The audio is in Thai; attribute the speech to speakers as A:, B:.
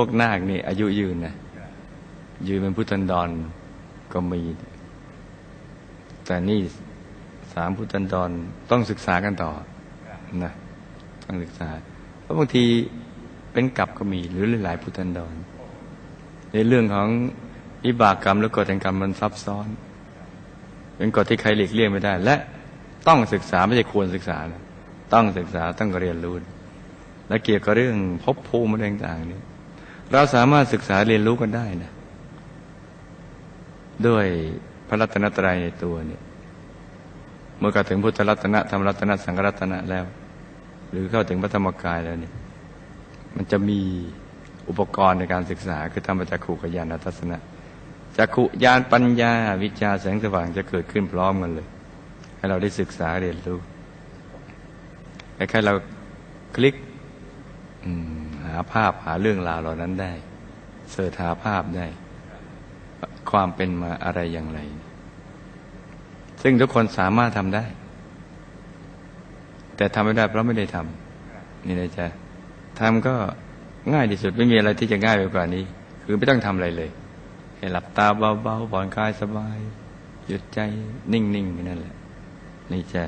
A: วกนาคนี่อายุยืนนะยืนเป็นพุทธันดรก็มี แต่นี่สามพุทธันดรต้องศึกษากันต่อนะต้องศึกษา เพราะบางทีเป็นกลับก็มี หรือหลายพุทธันดร ในเรื่องของวิบากกรรมหรือกฎแห่งกรรมมันซับซ้อน เป็นกฎที่ใครหลีกเลี่ยงไม่ได้ และต้องศึกษาไม่ใช่ควรศึกษานะต้องศึกษาต้องเรียนรู้และเกี่ยวกับเรื่องภพภูมิอะไรต่างๆนี่ เราสามารถศึกษาเรียนรู้กันได้นะด้วยพระรัตนตรัยในตัวเนี่ยเมื่อกถึงพุทธรัตนะธรรมรัตนะสังฆรัตนะแล้ว หรือเข้าถึงพระธรรมกายแล้วเนี่ยมันจะมีอุปกรณ์ในการศึกษา คือธรรมจักขุกยานทัศนะจักขุยานปัญญา วิชาแสงสว่างจะเกิดขึ้นพร้อมกันเลย ให้เราได้ศึกษาเรียนรู้แค่เราคลิกหาภาพหาเรื่องราวเหล่านั้นได้ เสิร์ชหาภาพได้ ความเป็นมาอะไรอย่างไร ซึ่งทุกคนสามารถทำได้ แต่ทำไม่ได้เพราะไม่ได้ทำนี่นะจ๊ะทำก็ง่ายที่สุดไม่มีอะไรที่จะง่ายไปกว่านี้ คือไม่ต้องทำอะไรเลยให้หลับตาเบาๆผ่อนคลายสบาย หยุดใจนิ่งๆนั่นแหละ นี่จ้ะ